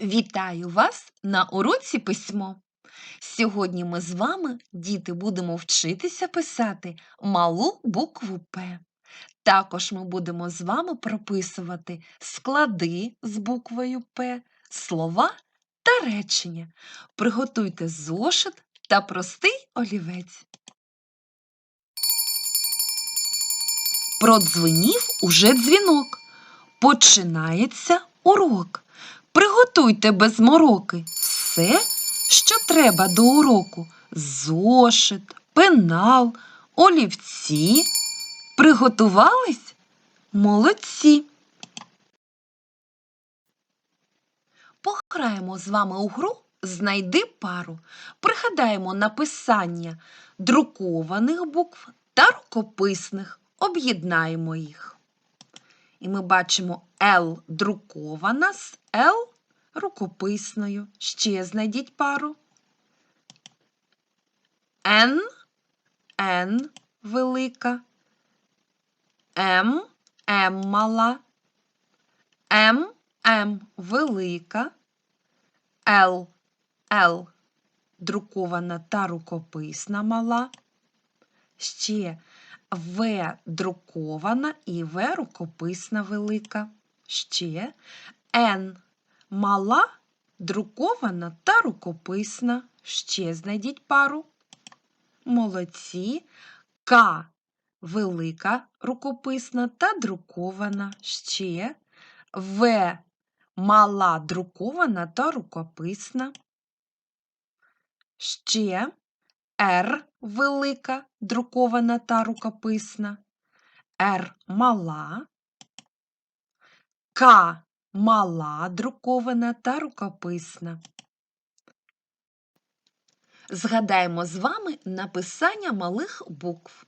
Вітаю вас на уроці письмо. Сьогодні ми з вами, діти, будемо вчитися писати малу букву П. Також ми будемо з вами прописувати склади з буквою П, слова та речення. Приготуйте зошит та простий олівець. Продзвенів уже дзвінок. Починається урок. Приготуйте без мороки все, що треба до уроку. Зошит, пенал, олівці. Приготувались? Молодці. Пограємо з вами у гру Знайди пару. Пригадаємо написання друкованих букв та рукописних. Об'єднаємо їх. І ми бачимо Л друкована з Л рукописною. Ще знайдіть пару. Н, Н велика, М, М мала, М, М велика, Л, Л друкована та рукописна мала. Ще В друкована і В рукописна велика. Ще Н мала, друкована та рукописна. Ще знайдіть пару. Молодці. К велика рукописна та друкована. Ще В мала друкована та рукописна. Ще Р велика, друкована та рукописна, Р мала, К мала, друкована та рукописна. Згадаємо з вами написання малих букв.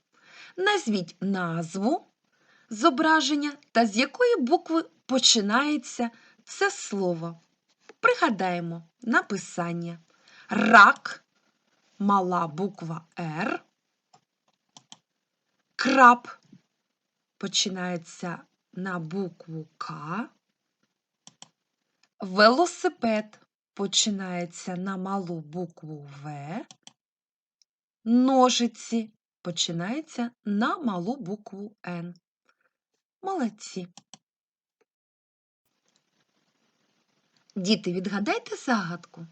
Назвіть назву зображення та з якої букви починається це слово. Пригадаємо написання. Рак мала буква Р, краб починається на букву К, велосипед починається на малу букву В, ножиці починається на малу букву Н. Молодці. Діти, відгадайте загадку.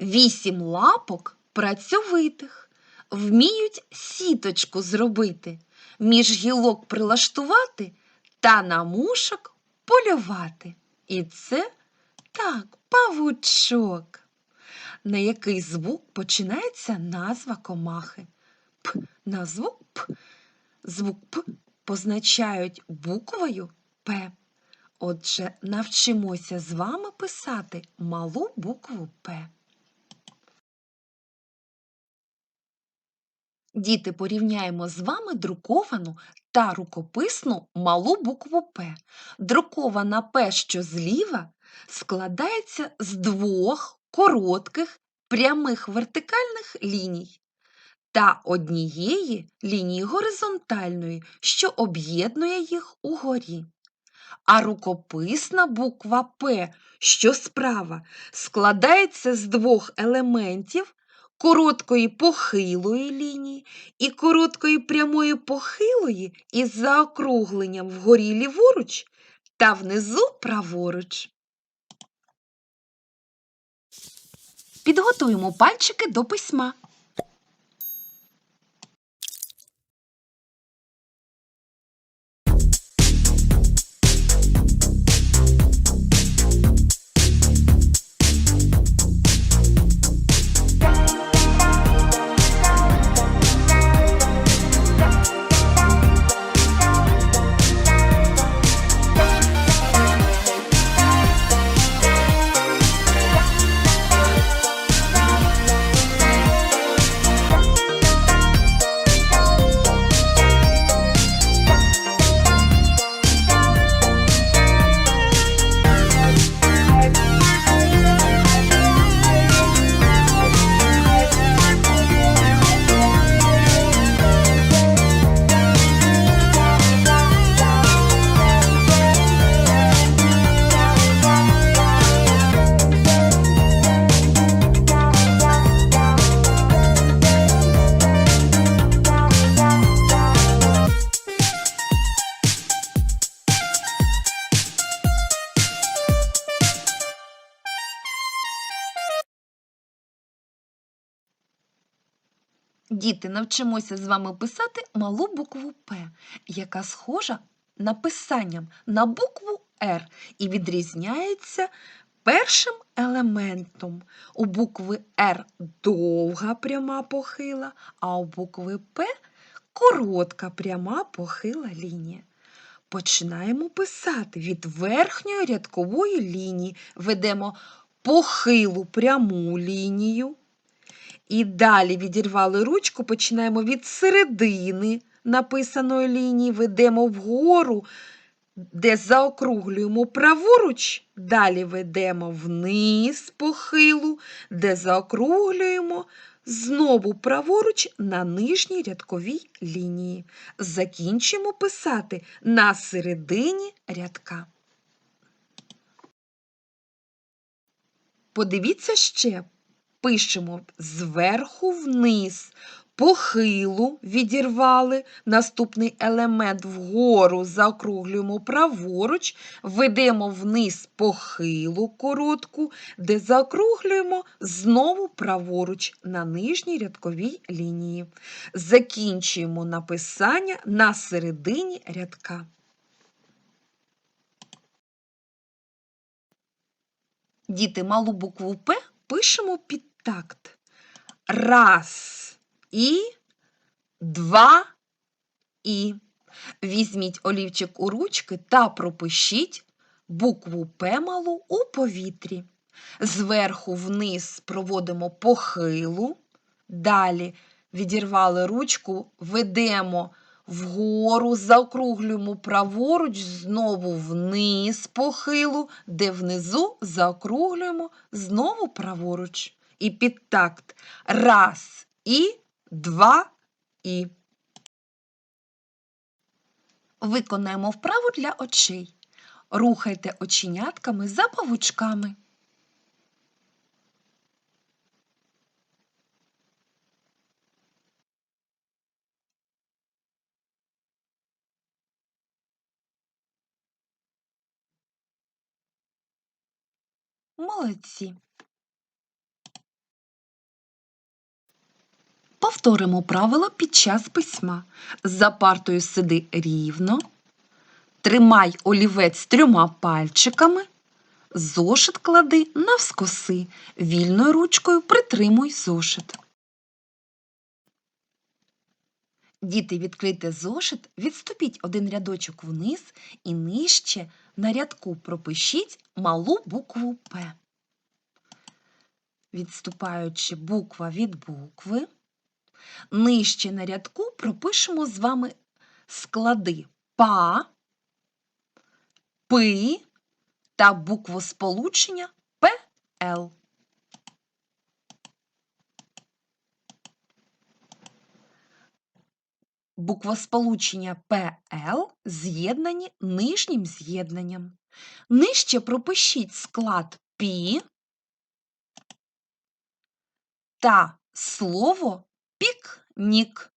Вісім лапок працьовитих, вміють сіточку зробити, між гілок прилаштувати та на мушок полювати. І це так, павучок. На який звук починається назва комахи? П на звук П. Звук П позначають буквою П. Отже, навчимося з вами писати малу букву П. Діти, порівняємо з вами друковану та рукописну малу букву П. Друкована П, що зліва, складається з двох коротких прямих вертикальних ліній та однієї лінії горизонтальної, що об'єднує їх угорі. А рукописна буква П, що справа, складається з двох елементів короткої похилої лінії і короткої прямої похилої із заокругленням вгорі ліворуч та внизу праворуч. Підготуємо пальчики до письма. Діти, навчимося з вами писати малу букву П, яка схожа написанням на букву Р і відрізняється першим елементом. У букви Р довга пряма похила, а у букви П коротка пряма похила лінія. Починаємо писати від верхньої рядкової лінії, ведемо похилу пряму лінію. І далі відірвали ручку, починаємо від середини написаної лінії, ведемо вгору, де заокруглюємо праворуч, далі ведемо вниз похилу, де заокруглюємо знову праворуч на нижній рядковій лінії. Закінчимо писати на середині рядка. Подивіться ще, пишемо зверху вниз, похилу відірвали, наступний елемент вгору заокруглюємо праворуч, ведемо вниз похилу коротку, де заокруглюємо знову праворуч на нижній рядковій лінії. Закінчуємо написання на середині рядка. Діти, малу букву П пишемо під такт. Раз і два і. Візьміть олівчик у ручки та пропишіть букву П малу у повітрі. Зверху вниз проводимо похилу. Далі відірвали ручку, ведемо вгору, заокруглюємо праворуч, знову вниз похилу, де внизу заокруглюємо знову праворуч. І під такт раз і два і. Виконаємо вправу для очей. Рухайте оченятками за павучками. Молодці. Повторимо правила під час письма. За партою сиди рівно. Тримай олівець трьома пальчиками. Зошит клади навскоси. Вільною ручкою притримуй зошит. Діти, відкрийте зошит, відступіть один рядочок вниз і нижче на рядку пропишіть малу букву П. Відступаючи буква від букви, нижче на рядку пропишемо з вами склади ПА, ПИ та буквосполучення ПЛ. Буквосполучення ПЛ з'єднані нижнім з'єднанням. Нижче пропишіть склад ПІ та слово Пікнік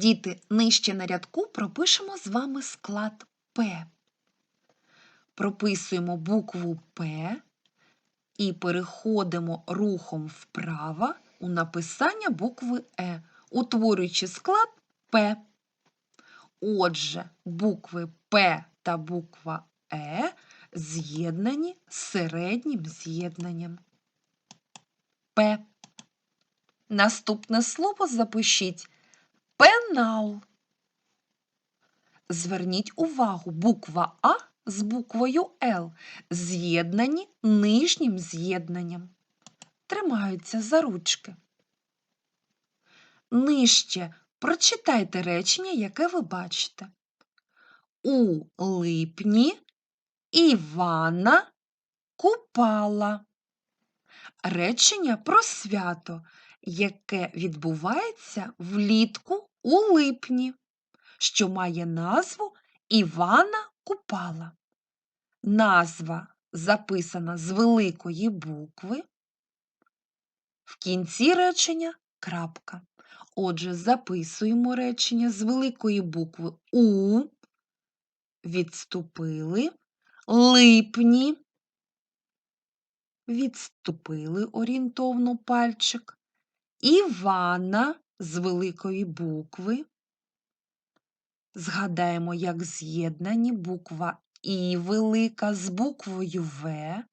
Діти, нижче на рядку пропишемо з вами склад П. Прописуємо букву П і переходимо рухом вправо у написання букви Е, утворюючи склад П. Отже, букви П та буква Е з'єднані середнім з'єднанням. П. Наступне слово запишіть пенал. Зверніть увагу, буква А з буквою Л з'єднані нижнім з'єднанням. Тримаються за ручки. Нижче прочитайте речення, яке ви бачите. У липні Івана купала. Речення про свято, яке відбувається влітку у липні, що має назву Івана Купала. Назва записана з великої букви. В кінці речення крапка. Отже, записуємо речення з великої букви У, відступили, липні, відступили орієнтовно пальчик, Івана з великої букви. Згадаємо, як з'єднані буква І велика з буквою В.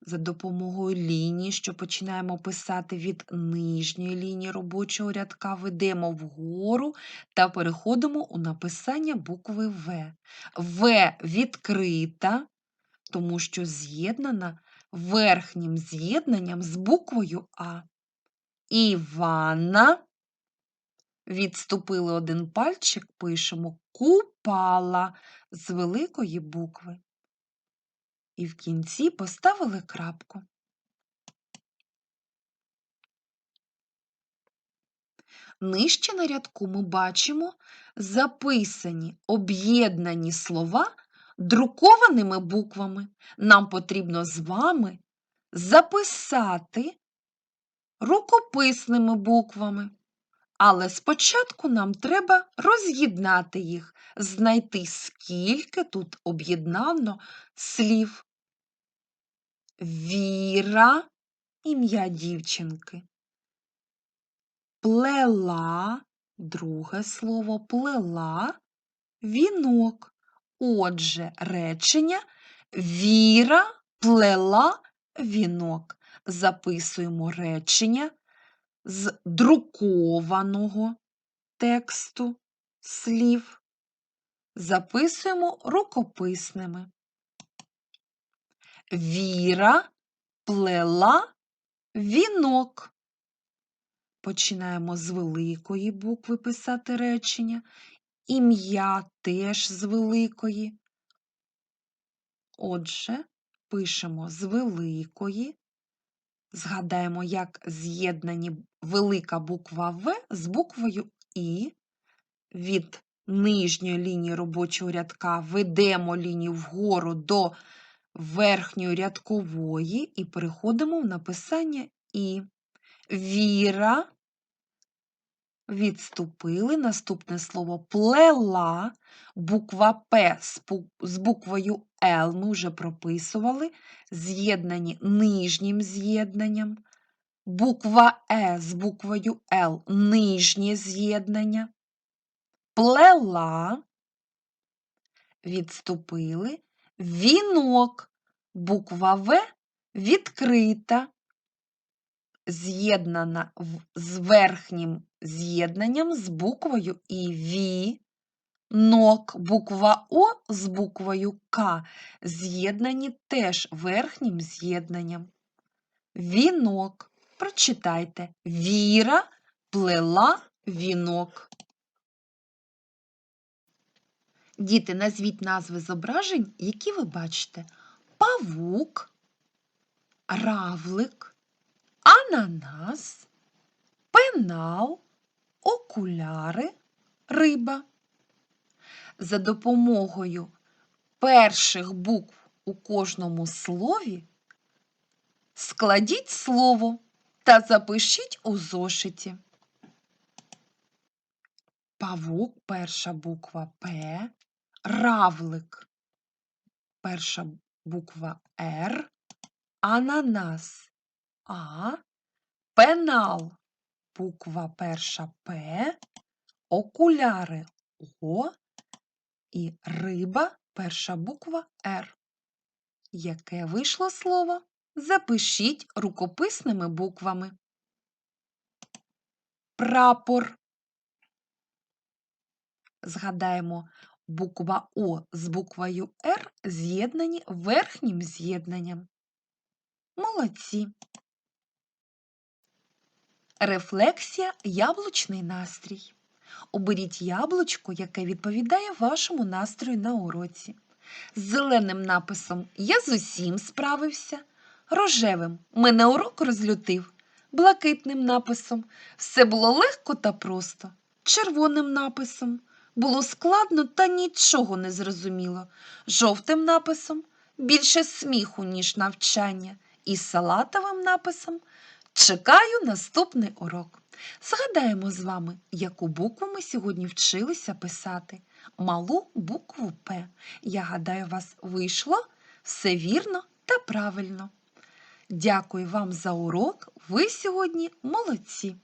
За допомогою лінії, що починаємо писати від нижньої лінії робочого рядка, ведемо вгору та переходимо у написання букви В. В відкрита, тому що з'єднана верхнім з'єднанням з буквою А. Івана. Відступили один пальчик, пишемо купала з великої букви. І в кінці поставили крапку. Нижче на рядку ми бачимо записані об'єднані слова друкованими буквами. Нам потрібно з вами записати рукописними буквами. Але спочатку нам треба роз'єднати їх, знайти, скільки тут об'єднано слів. Віра, ім'я дівчинки. Плела, друге слово, плела, вінок. Отже, речення Віра плела вінок. Записуємо речення з друкованого тексту слів. Записуємо рукописними. Віра плела вінок. Починаємо з великої букви писати речення. Ім'я теж з великої. Отже, пишемо з великої. Згадаємо, як з'єднані велика буква В з буквою І. Від нижньої лінії робочого рядка ведемо лінію вгору до верхньої рядкової і переходимо в написання І. Віра. Відступили. Наступне слово плела. Буква П з буквою Л ми вже прописували, з'єднані нижнім з'єднанням. Буква Е з буквою Л нижнє з'єднання. Плела. Відступили. Вінок. Буква В відкрита, з'єднана з верхнім з'єднанням з буквою І Ві. Нок, буква О з буквою К з'єднані теж верхнім з'єднанням. Вінок. Прочитайте. Віра плела вінок. Діти, назвіть назви зображень, які ви бачите. Павук, равлик, ананас, пенал, окуляри, риба. За допомогою перших букв у кожному слові складіть слово та запишіть у зошиті. Павук перша буква П, равлик перша буква Р, ананас А, пенал буква перша П, окуляри О і риба перша буква Р. Яке вийшло слово? Запишіть рукописними буквами. Прапор. Згадаємо, буква О з буквою Р з'єднані верхнім з'єднанням. Молодці. Рефлексія яблучний настрій. Оберіть яблучко, яке відповідає вашому настрою на уроці. З зеленим написом Я з усім справився, рожевим мене урок розлютив, блакитним написом Все було легко та просто, червоним написом було складно та нічого не зрозуміло, жовтим написом більше сміху, ніж навчання, і салатовим написом Чекаю наступний урок. Згадаємо з вами, яку букву ми сьогодні вчилися писати. Малу букву П. Я гадаю, вас вийшло все вірно та правильно. Дякую вам за урок. Ви сьогодні молодці!